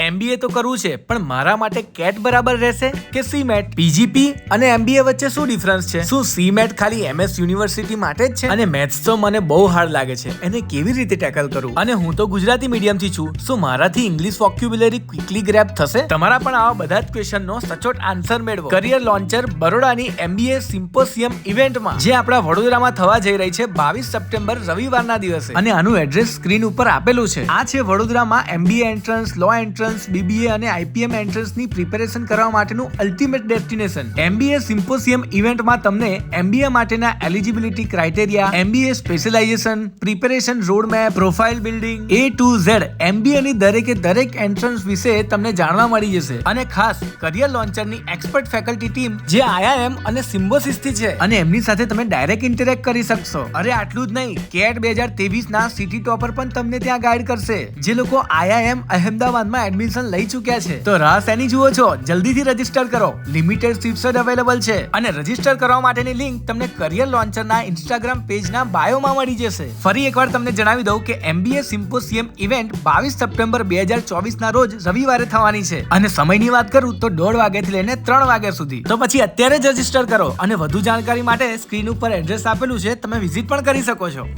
MBA તો કરવું છે, પણ મારા માટે કેટ બરાબર રહેશે કે સીમેટ પીજીપી અને એમબીએ વચ્ચે શું ડિફરન્સ છે? શું સીમેટ ખાલી એમએસ યુનિવર્સિટી માટે જ છે? અને મેથ્સ તો મને બહુ હાર્ડ લાગે છે. એને કેવી રીતે ટેકલ કરું? અને હું તો ગુજરાતી મીડિયમથી છું શું મારાથી ઇંગ્લિશ વોક્યુબ્યુલરી ક્વિકલી ગ્રેપ થશે? તમારા પણ આવા બધા જ ક્વેશ્ચનનો સચોટ આન્સર મેળવો. કરિયર લોન્ચર બરોડાની એમબીએ સિમ્પોસિયમ ઇવેન્ટમાં જે આપણા વડોદરામાં થવા જઈ રહી છે બાવીસ સપ્ટેમ્બર રવિવારના દિવસે. અને આનું એડ્રેસ સ્ક્રીન ઉપર આપેલું છે. આ છે વડોદરામાં MBA entrance law entrance BBA અને આઈપીએમ એન્ટ્રન્સની પ્રિપેરેશન કરવા માટેનું અલ્ટિમેટ ડેસ્ટિનેશન એમબીએ સિમ્પોસિયમ ઇવેન્ટમાં તમને એમબીએ માટેના eligibility criteria MBA specialisation preparation road map profile building A to Z MBA ની દરેકે દરેક એન્ટ્રન્સ વિશે તમને જાણવા મળી જશે. અને ખાસ કરિયર લોન્ચરની એક્સપર્ટ ફેકલ્ટી ટીમ જે આઈઆઈએમ અને સિમ્બોસિસથી છે. અને એમની સાથે તમે ડાયરેક્ટ ઇન્ટરેક્ટ કરી શકશો. અરે આટલું જ નહીં કેટ બે હજાર ના સિટી ટોપર પણ તમને ત્યાં ગાઈડ કરશે. જે લોકો આઈઆઈએમ અહેમદાબાદમાં એડમિશન લઈ ચૂક્યા છે. તો રાહ એની જુઓ છો. જલ્દીથી રજિસ્ટર કરો. લિમિટેડ સીટ્સ જ અવેલેબલ છે. અને રજિસ્ટર કરવા માટેની લિંક તમને કરિયર લોન્ચરના ઇન્સ્ટાગ્રામ પેજના બાયોમાં મળી જશે. ફરી એકવાર તમને જણાવી દઉં કે એમબીએ સિમ્પોસિયમ ઇવેન્ટ બાવીસ સપ્ટેમ્બર બે હજાર ચોવીસ ના રોજ રવિવારે થવાની છે. અને સમયની વાત કરું તો દોઢ વાગ્યાથી લઈને ત્રણ વાગ્યા સુધી. તો પછી અત્યારે જ રજિસ્ટર કરો. અને વધુ જાણકારી માટે સ્ક્રીન ઉપર એડ્રેસ આપેલું છે. તમે વિઝિટ પણ કરી શકો છો.